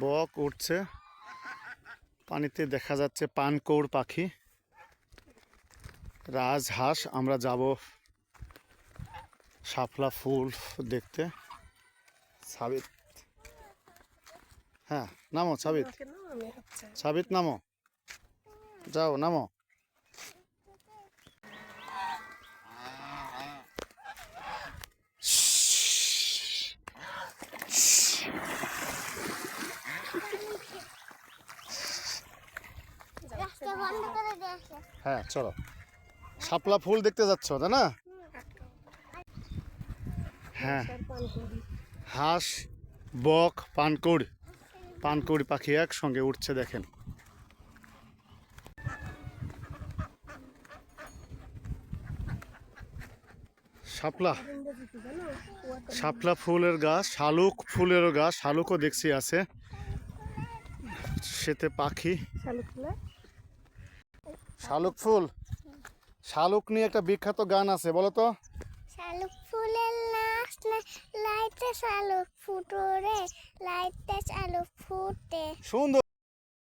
বক উঠছে। পানিতে দেখা যাচ্ছে পানকৌড় পাখি। রাজহাঁস আমরা যাব শাপলা ফুল দেখতে। সাবিত। হ্যাঁ নামো সাবিত। সাবিত নামো। যাও নামো। হ্যাঁ চলো। শাপলা ফুল দেখতে যাচ্ছ তাই না? হ্যাঁ। হাঁস বক পানকৌড়। পানকৌড়ি পাখি একসঙ্গে উঠছে দেখেন। শাপলা। শাপলা ফুলের গাছ শালুক ফুলেরও গাছ শালুকও দেখছি আছে। সেতে পাখি। শালুক ফুলে? শালুক ফুল? শালুক নিয়ে একটা বিখ্যাত গান আছে বলো তো। শালুক ফুলের নাচ না লাইটে শালুক ফুটো রে লাইটে শালুক ফুটে। সুন্দর।